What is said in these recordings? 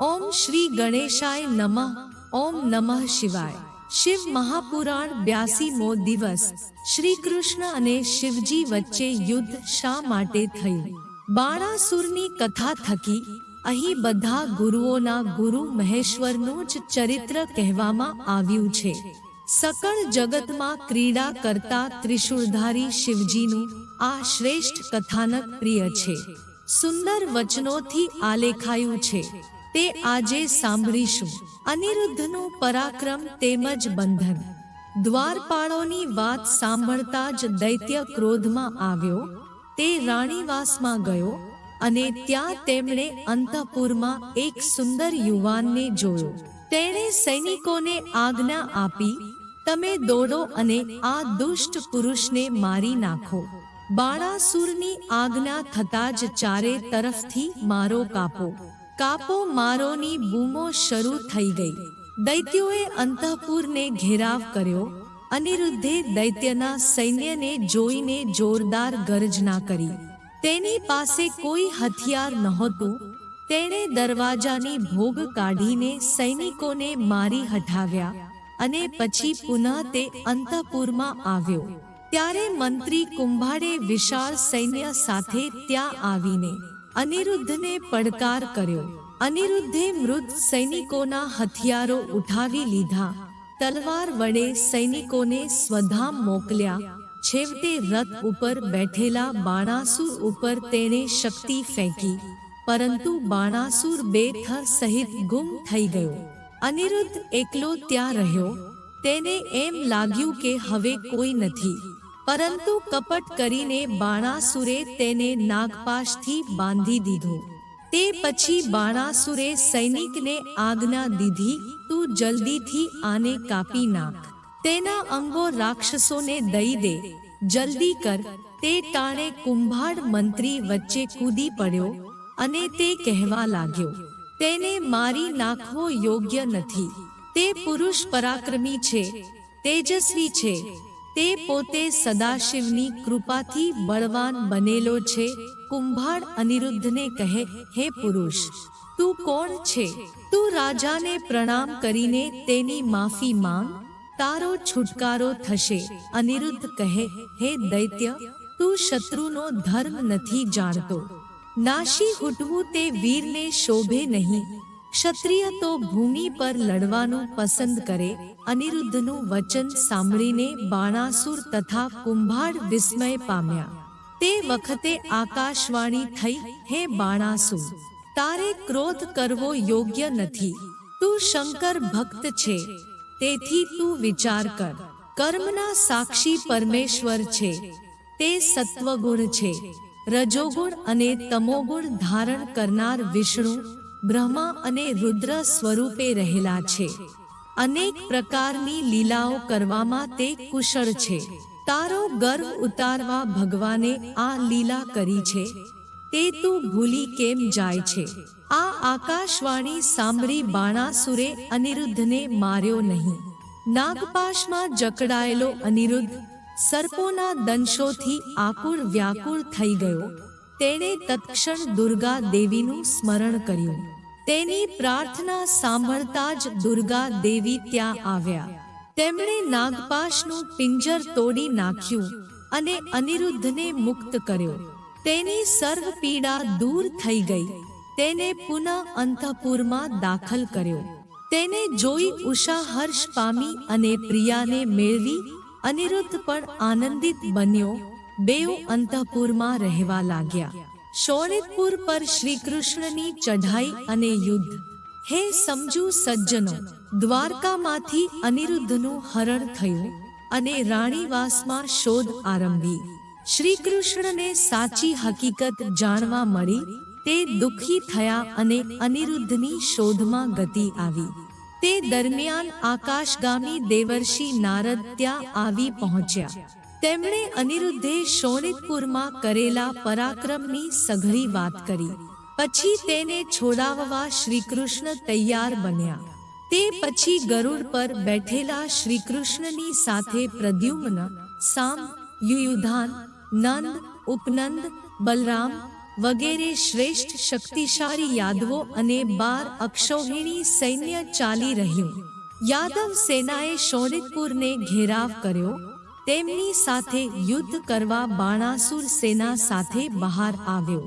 ઓમ શ્રી ગણેશાય નમઃ. ઓમ નમઃ શિવાય. શિવ મહાપુરાણ બ્યાસીમો દિવસ. શ્રી કૃષ્ણ અને શિવજી વચ્ચે યુદ્ધ શા માટે થયું? બાણાસુરની કથા થકી અહીં બધા ગુરુઓના ગુરુ મહેશ્વરનું જ ચરિત્ર કહેવામાં આવ્યું છે. સકળ જગતમાં ક્રીડા કરતા ત્રિશુળધારી શિવજીનું આ શ્રેષ્ઠ કથાનક પ્રિય છે. સુંદર વચનોથી આલેખાયું છે. તે આજે સાંભળીશું. અનિરુદ્ધનું પરાક્રમ તેમજ બંધન. દ્વારપાળોની વાત સાંભળતા જ દૈત્ય ક્રોધમાં આવ્યો. તે રાણીવાસમાં ગયો અને ત્યાં તેમણે અંતઃપુરમાં એક સુંદર યુવાનને જોયો. તેણે સૈનિકોને આજ્ઞા આપી, તમે દોડો અને આ દુષ્ટ પુરુષને મારી નાખો. બાળાસુરની આજ્ઞા થતા જ ચારે તરફથી મારો કાપો. કાપો મારોની બૂમો શરૂ થઈ ગઈ. દૈત્યોએ અંતઃપુરને ઘેરાવ કર્યો અનિરુદ્ધે દૈત્યના સૈન્યને જોઈને જોરદાર ગર્જના કરી. તેની પાસે કોઈ હથિયાર નહોતું. તેણે દરવાજાની ભોગ કાઢીને સૈનિકોને મારી હટાવ્યા અને પછી પુનઃ તે અંતઃપુરમાં આવ્યો. ત્યારે મંત્રી કુંભાડે વિશાળ સૈન્ય સાથે ત્યાં આવીને અનિરુદ્ધને પડકાર કર્યો. અનિરુદ્ધે મૃત સૈનિકોના હથિયારો ઉઠાવી લીધા. તલવાર વડે સૈનિકોને સ્વધામ મોકલ્યા. છેવટે રથ ઉપર બેઠેલા બાણાસુર ઉપર તેણે શક્તિ ફેંકી. પરંતુ બાણાસુર બે થર સહિત ગુમ થઈ ગયો. અનિરુદ્ધ એકલો ત્યાં રહ્યો. તેને એમ લાગ્યું કે હવે કોઈ નથી. પરંતુ કપટ કરીને બાણાસુરે તેને નાગપાશથી બાંધી દીધો. તે પછી બાણાસુરે સૈનિકને આજ્ઞા દીધી, તું જલ્દીથી આને કાપી નાખ. તેના અંગો રાક્ષસોને દઈ દે. જલ્દી કર. તે ટાણે કુંભાડ મંત્રી વચ્ચે કૂદી પડ્યો અને તે કહેવા લાગ્યો, તેને મારી નાખવો યોગ્ય નથી. તે પુરુષ પરાક્રમી છે, તેજસ્વી છે. તે પોતે સદાશિવની કૃપાથી બળવાન બનેલો છે. કુંભાર અનિરુદ્ધને કહે, હે પુરુષ, તું કોણ છે? તું રાજાને પ્રણામ કરીને તેની માફી માંગ. તારો છુટકારો થશે. અનિરુદ્ધ કહે, હે દૈત્ય, તું શત્રુનો ધર્મ નથી જાણતો. નાશી હૂટવું તે વીરને શોભે નહીં. ક્ષત્રિય તો ભૂમિ પર લડવાનું પસંદ કરે, અનિરુદ્ધનું વચન સાંભળીને બાણાસુર તથા કુંભાડ વિસ્મય પામ્યા. તે વખતે આકાશવાણી થઈ, હે બાણાસુર, તારે ક્રોધ કરવો યોગ્ય નથી. તું શંકર ભક્ત છે. તેથી તું વિચાર કર. કર્મના સાક્ષી પરમેશ્વર છે. તે સત્વગુણ છે. રજોગુણ અને તમોગુણ ધારણ કરનાર વિષ્ણુ બ્રહ્મા અને રુદ્ર સ્વરૂપે રહેલા છે. અનેક પ્રકારની લીલાઓ કરવામાં તે કુશળ છે. તારો ગર્વ ઉતારવા ભગવાને આ લીલા કરી છે. તે તું ભૂલી કેમ જાય છે? આ આકાશવાણી સાંભળી બાણાસુરે અનિરુદ્ધને માર્યો નહીં. નાગપાશમાં જકડાયેલો અનિરુદ્ધ, સર્પોના દંશોથી આકુળ વ્યાકુળ થઈ ગયો. તેણે તત્ક્ષણ દુર્ગા દેવીનું સ્મરણ કર્યું. તેની પ્રાર્થના સાંભળતા જ દુર્ગા દેવી ત્યાં આવ્યા. તેમણે નાગપાશનું પિંજર તોડી નાખ્યું અને અનિરુદ્ધને મુક્ત કર્યો. તેની સર્વ પીડા દૂર થઈ ગઈ. તેને પુનઃ અંતઃપુરમાં દાખલ કર્યો. તેને જોઈ ઉષા હર્ષ પામી અને પ્રિયાને મેળવી અનિરુદ્ધ પણ આનંદિત બન્યો. બેઉ અંતઃપુરમાં રહેવા લાગ્યા. શૌરિતપુર પર શ્રી કૃષ્ણની ચઢાઈ અને યુદ્ધ. હે સમજુ સજ્જનો, દ્વારકામાંથી અનિરુદ્ધનું હરણ થયું અને રાણીવાસમાં શોધ આરંભી. શ્રી કૃષ્ણને સાચી હકીકત જાણવા મળી, તે દુઃખી થયા અને અનિરુદ્ધની શોધમાં ગતિ આવી. તે દરમિયાન આકાશગામી દેવર્ષિ નારદ ત્યાં આવી પહોંચ્યા. તેમણે અનિરુદ્ધે શોણિતપુરમાં કરેલા પરાક્રમની સઘળી વાત કરી. પછી તેને છોડાવવા શ્રીકૃષ્ણ તૈયાર બન્યા. તે પછી ગરુડ પર બેઠેલા શ્રીકૃષ્ણની સાથે પ્રદ્યુમ્ન, સામ, યુયુધાન, નંદ, ઉપનંદ, બલરામ વગેરે શ્રેષ્ઠ શક્તિશાળી યાદવો અને બાર અક્ષૌહિણી સૈન્ય ચાલી રહ્યું. યાદવ સેનાએ શોણિતપુરને ઘેરાવ કર્યો તેમની સાથે યુદ્ધ કરવા બાણાસુર સેના સાથે બહાર આવ્યો.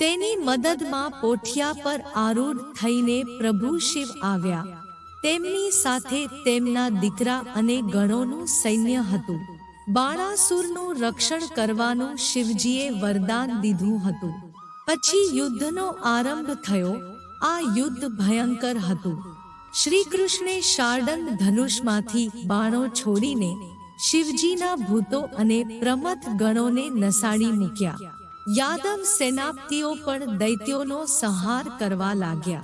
તેની મદદમાં પોઠિયા પર આરૂઢ થઈને પ્રભુ શિવ આવ્યા. તેમની સાથે તેમના દીકરા અને ગણોનું સૈન્ય હતું. બાણાસુરનું રક્ષણ કરવાનું શિવજીએ વરદાન દીધું હતું. પછી યુદ્ધનો આરંભ થયો. આ યુદ્ધ ભયંકર હતું. શ્રી કૃષ્ણે શાર્ડંગ ધનુષમાંથી બાણો છોડીને શિવજીના ભૂતો અને પ્રમથ ગણોને નસાડી મૂક્યા. યાદવ સેનાપતિઓ પણ દૈત્યોનો સંહાર કરવા લાગ્યા.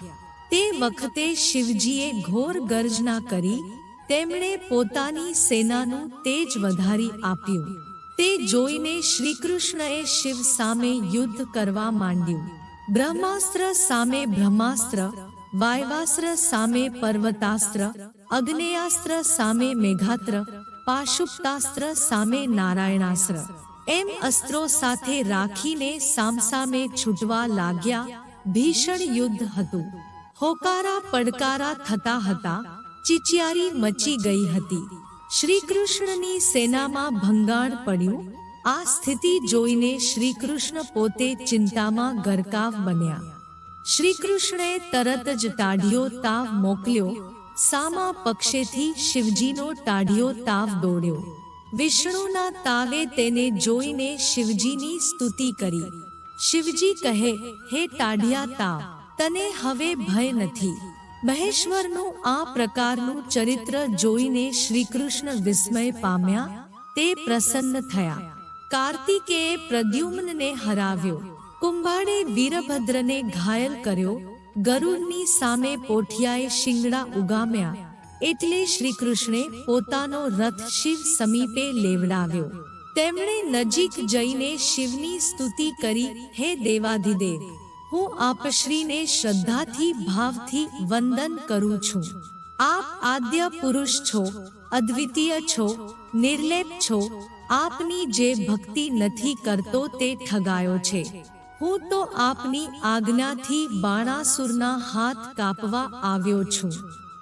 તે વખતે શિવજીએ ઘોર ગર્જના કરી, તેમણે પોતાની સેનાનું તેજ વધારી આપ્યું. તે જોઈને શ્રીકૃષ્ણએ શિવ સામે યુદ્ધ કરવા માંડ્યું. બ્રહ્માસ્ત્ર સામે બ્રહ્માસ્ત્ર, વાયવાસ્ત્ર સામે પર્વતાસ્ત્ર, અગ્નેયાસ્ત્ર સામે મેઘાસ્ત્ર પાશુપતાસ્ત્ર સામે નારાયણાસ્ત્ર. એમ અસ્ત્રો સાથે રાખીને સામસામે છૂટવા લાગ્યા, ભીષણ યુદ્ધ હતું. હોકારા પડકારા થતા હતા, ચિચિયારી મચી ગઈ હતી. શ્રી કૃષ્ણની સેનામાં ભંગાણ પડ્યું, આ સ્થિતિ જોઈને શ્રી કૃષ્ણ પોતે ચિંતામાં ગરકાવ બન્યા. શ્રી કૃષ્ણએ તરત જ તાઢ્યો તાવ મોકલ્યો સામા પક્ષેથી શિવજીનો ટાઢિયો તાવ દોડ્યો. વિષ્ણુના તાવે તેને જોઈને શિવજીની સ્તુતિ કરી. શિવજી કહે, હે ટાઢિયા તાવ, તને હવે ભય નથી. મહેશ્વરનું આ પ્રકારનું ચરિત્ર જોઈને શ્રીકૃષ્ણ વિસ્મય પામ્યા, તે પ્રસન્ન થયા. કાર્તિકેય પ્રદ્યુમ્નને હરાવ્યો. કુંભાડે વીરભદ્રને ઘાયલ કર્યો ગરુડની સામે પોઠિયાએ શિંગડા ઉગામ્યા એટલે શ્રીકૃષ્ણે પોતાનો રથ શિવ સમીપે લેવડાવ્યો. તેમણે નજીક જઈને શિવની સ્તુતિ કરી, હે દેવાધિદેવ, હું આપશ્રીને શ્રદ્ધાથી, ભાવથી વંદન કરું છું. આપ આદ્ય પુરુષ છો, અદ્વિતીય છો, નિર્લેપ છો. આપની જે ભક્તિ નથી કરતો તે ઠગાયો છે. હું તો આપની આજ્ઞાથી બાણાસુરના હાથ કાપવા આવ્યો છું.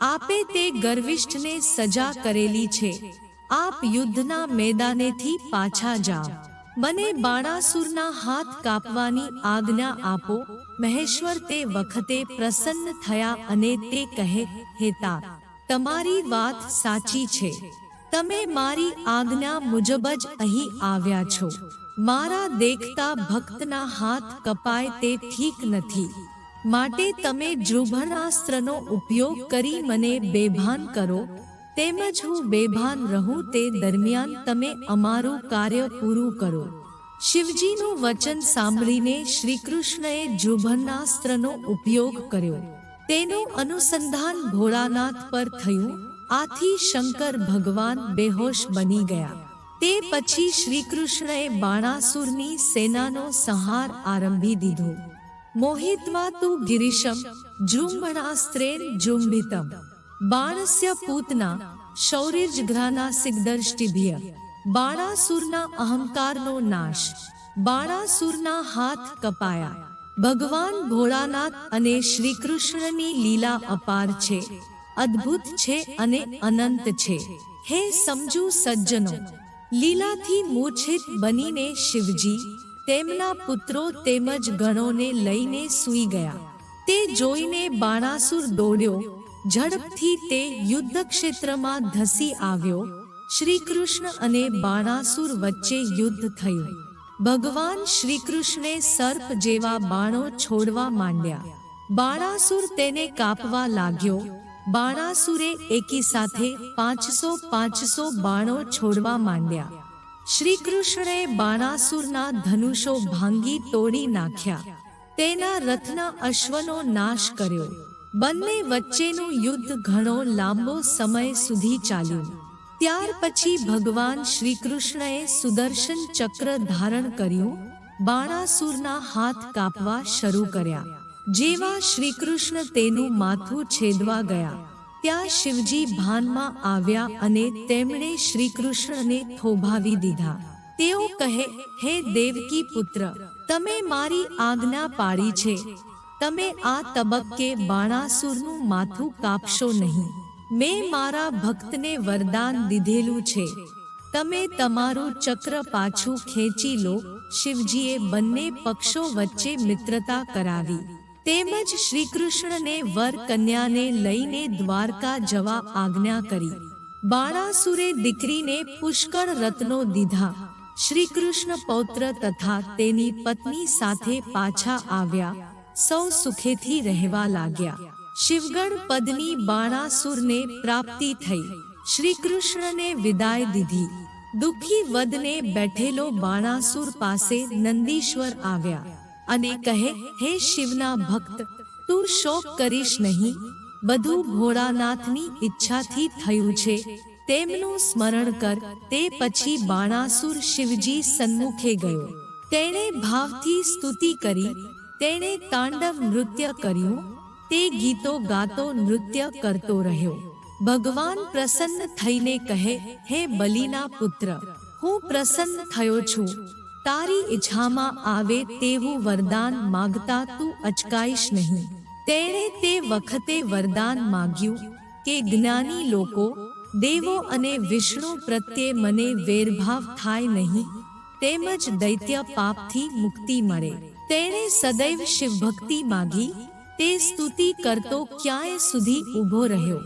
આપે તે ગર્વિષ્ઠને સજા કરેલી છે. આપ યુદ્ધના મેદાનેથી પાછા જાઓ. મને બાણાસુરના હાથ કાપવાની આજ્ઞા આપો. મહેશ્વર તે વખતે પ્રસન્ન થયા અને તે કહે હેતા તમારી વાત સાચી છે. તમે મારી આજ્ઞા મુજબ જ અહીં આવ્યા છો. મારા દેખતા ભક્તના હાથ કપાય તે ઠીક નથી. માટે તમે જૃભણાસ્ત્રનો ઉપયોગ કરી મને બેભાન કરો. તેમજ હું બેભાન રહું તે દરમિયાન તમે અમારું કાર્ય પૂરું કરો. શિવજીનું વચન સાંભળીને શ્રીકૃષ્ણએ જૃભનાસ્ત્રનો ઉપયોગ કર્યો. તેનું અનુસંધાન ભોળાનાથ પર થયું. આથી શંકર ભગવાન બેહોશ બની ગયા. તે પછી શ્રીકૃષ્ણએ બાણાસુરની સેનાનો સંહાર આરંભી દીધો. મોહિત્વા તું ગિરીશમ જૃંભણાસ્ત્રેન જૃંભિતમ બાણસ્ય પૂતના શૌર્યજઘ્રાના સિગ્દર્ષ્ટિભ્ય, બાણાસુરના અહંકારનો નાશ, બાણાસુરના હાથ કપાયા. ભગવાન ભોળાનાથ અને શ્રી કૃષ્ણની લીલા અપાર છે, અદ્ભુત છે અને અનંત છે. હે સમજુ સજ્જનો લીલાથી મૂર્છિત બનીને શિવજી તેમના પુત્રો તેમજ ગણોને લઈને સૂઈ ગયા. તે જોઈને બાણાસુર દોડ્યો. ઝડપથી તે યુદ્ધ ક્ષેત્રમાં ધસી આવ્યો. શ્રી કૃષ્ણ અને બાણાસુર વચ્ચે યુદ્ધ થયું. ભગવાન શ્રી કૃષ્ણે સર્પ જેવા બાણો છોડવા માંડ્યા. બાણાસુર તેને કાપવા લાગ્યો. બાણાસુરે એકી સાથે પાંચસો પાંચસો બાણો છોડવા માંડ્યા. શ્રી કૃષ્ણએ બાણાસુરના ધનુષો ભાંગી તોડી નાખ્યા. તેના રથના અશ્વનો નાશ કર્યો. બંને વચ્ચેનું યુદ્ધ ઘણો લાંબો સમય સુધી ચાલ્યું. ત્યાર પછી ભગવાન શ્રી કૃષ્ણએ સુદર્શન ચક્ર ધારણ કર્યું. બાણાસુરના હાથ કાપવા શરૂ કર્યા. જેવા શ્રી કૃષ્ણ તેનું માથું છેદવા ગયા. ત્યાં શિવજી ભાનમાં આવ્યા અને તેમણે શ્રી કૃષ્ણને થોભાવી દીધા. તેઓ કહે, હે દેવકી પુત્ર, તમે મારી આજ્ઞા પાડી છે. તમે આ તબક્કે બાણાસુરનું માથું કાપશો નહીં. મેં મારા ભક્તને વરદાન દીધેલું છે. તમે તમારું ચક્ર પાછું ખેંચી લો. શિવજીએ બંને પક્ષો વચ્ચે મિત્રતા કરાવી. તેમજ શ્રીકૃષ્ણને વર કન્યાને લઈને દ્વારકા જવા આજ્ઞા કરી. બાણાસુરે દીકરીને પુષ્કળ રત્નો દીધા. શ્રી કૃષ્ણ પૌત્ર તથા તેની પત્ની સાથે પાછા આવ્યા. સૌ સુખેથી રહેવા લાગ્યા. શિવગણ પદની બાણાસુરને પ્રાપ્તિ થઈ. શ્રી કૃષ્ણને વિદાય દીધી. દુઃખી વદને બેઠેલો બાણાસુર પાસે નંદીશ્વર આવ્યા. અને કહે હે શિવના ભક્ત તું શોક કરીશ નહીં. બધું ભોળાનાથની ઈચ્છાથી થયું છે. તેમનું સ્મરણ કર. તે પછી બાણાસુર શિવજી સન્મુખે ગયો. તેણે ભાવથી સ્તુતિ કરી. તેણે તાંડવ નૃત્ય કર્યું. તે ગીતો ગાતો નૃત્ય કરતો રહ્યો. ભગવાન પ્રસન્ન થઈને કહે હે બલિના પુત્ર હું પ્રસન્ન થયો છું. તારી ઈચ્છામાં આવે તેવું વરદાન માગતા તું અચકાઈશ નહીં. તેણે તે વખતે વરદાન માગ્યું કે જ્ઞાની લોકો, દેવો અને વિષ્ણુ પ્રત્યે મને વેરભાવ થાય નહીં. તેમજ દૈત્ય પાપથી મુક્તિ મળે. તેણે સદૈવ શિવભક્તિ માગી. તે સ્તુતિ કરતો ક્યાંય સુધી ઊભો રહ્યો.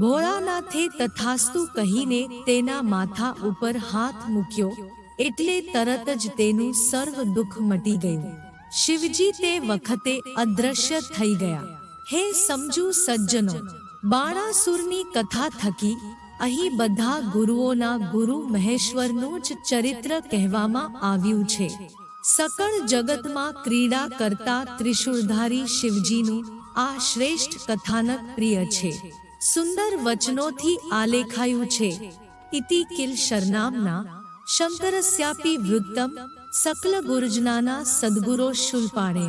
ભોળાનાથે તથાસ્તુ કહીને તેના માથા ઉપર હાથ મૂક્યો. એટલે તરત જ તેનું સર્વ દુઃખ મટી ગયું. શિવજી તે વખતે અદ્રશ્ય થઈ ગયા. હે સમજુ સજ્જનો બાણાસુરની કથા થકી અહીં બધા ગુરુઓના ગુરુ મહેશ્વરનું જ ચરિત્ર કહેવામાં આવ્યું છે. સકળ જગતમાં ક્રીડા કરતા ત્રિશુળધારી શિવજીનું આ શ્રેષ્ઠ કથાનક પ્રિય છે. સુંદર વચનોથી આલેખાયું છે. ઇતિ કિલ શરનામના શંકરસ્યાપી વૃત્તમ સકલ ગુર્જનાના સદગુરો શુલ્પાણે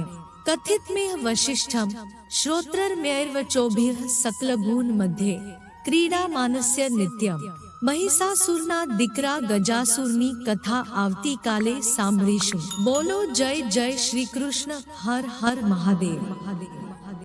કથિતમેહ વશિષ્ઠમ શ્રોત્રર્મ્યૈર્વચોભિર સકલ ભૂન મધ્યે ક્રીડા માનસ્ય નિત્યમ મહિષાસુરના દીકરા ગજાસુરની કથા આવતીકાલે સાંભળીશું બોલો જય જય શ્રી કૃષ્ણ હર હર મહાદેવ મહાદેવ